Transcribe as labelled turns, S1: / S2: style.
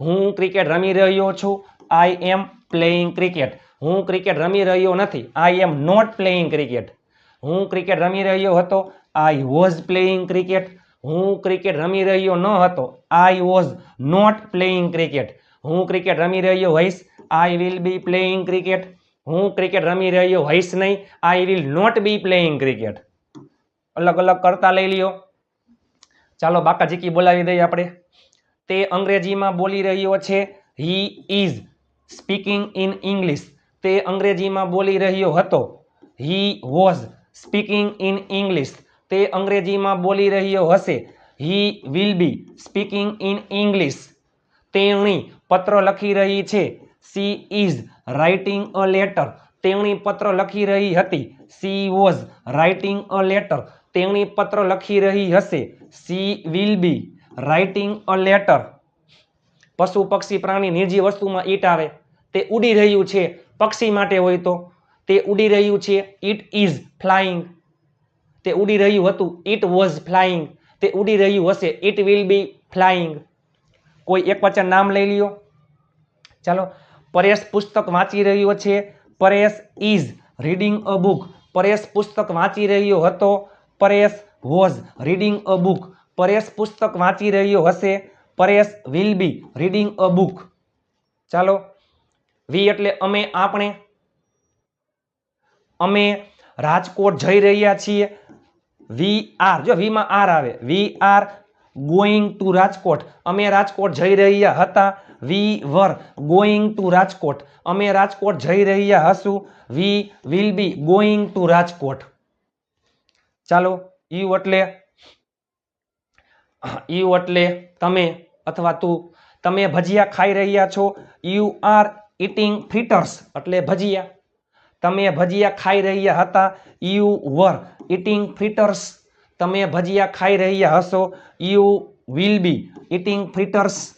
S1: હું ક્રિકેટ રમી રહ્યો છું આઈ એમ પ્લેઇંગ ક્રિકેટ હું ક્રિકેટ રમી રહ્યો નથી I am not playing cricket હું ક્રિકેટ રમી રહ્યો હતો આઈ વોઝ પ્લેઇંગ ક્રિકેટ હું ક્રિકેટ રમી રહ્યો ન હતો I was not playing cricket હું ક્રિકેટ રમી રહ્યો હોઈશ I will be playing cricket હું ક્રિકેટ રમી રહ્યો હોઈશ નહીં I will not be playing cricket અલગ અલગ કરતા લઈ લ્યો ચાલો બાકાજીકી બોલાવી દઈએ આપણે તે અંગ્રેજીમાં બોલી રહ્યો છે he is speaking in English તે અંગ્રેજીમાં બોલી રહ્યો હતો he was speaking in English તે અંગ્રેજીમાં બોલી રહ્યો હશે he will be speaking in English તેણી પત્ર લખી રહી છે she is writing a letter તેણી પત્ર લખી રહી હતી she was writing a letter તેણી પત્ર લખી રહી હશે she will be writing a letter પશુ, પક્ષી, પ્રાણી નિર્જીવ વસ્તુમાં ઈટ આવે. તે ઉડી રહ્યું છે. પક્ષી માટે હોય તો તે ઉડી રહ્યું છે. ઇટ ઇઝ ફ્લાઇંગ તે ઉડી રહ્યું હતું. ઇટ વોઝ ફ્લાઇંગ તે ઉડી રહ્યું હશે. ઇટ વિલ બી ફ્લાઇંગ કોઈ એક વચન નામ લઈ લ્યો. ચાલો. પરેશ પુસ્તક વાંચી રહ્યો છે. Paresh is reading a book Paresh પુસ્તક વાંચી રહ્યો હતો. Paresh was reading a book Paresh પુસ્તક વાંચી રહ્યો હશે. Paresh will be reading a book ચાલો, વી એટલે અમે, આપણે. અમે રાજકોટ જઈ રહ્યા છીએ. વી આર, જો વીમાં આર આવે. We are going to Rajkot. અમે રાજકોટ જઈ રહ્યા હતા. We were going to Rajkot. અમે રાજકોટ જઈ રહ્યા હશું. We will be going to Rajkot. ચાલો, યુ એટલે યુ એટલે તમે અથવા તું. તમે ભજીયા ખાઈ રહ્યા છો. યુ આર ઇટિંગ ફ્રીટર્સ એટલે ભજીયા. તમે ભજીયા ખાઈ રહ્યા હતા. યુ વર ઇટિંગ ફ્રીટર્સ તમે ભજીયા ખાઈ રહ્યા હશો. You will be eating fritters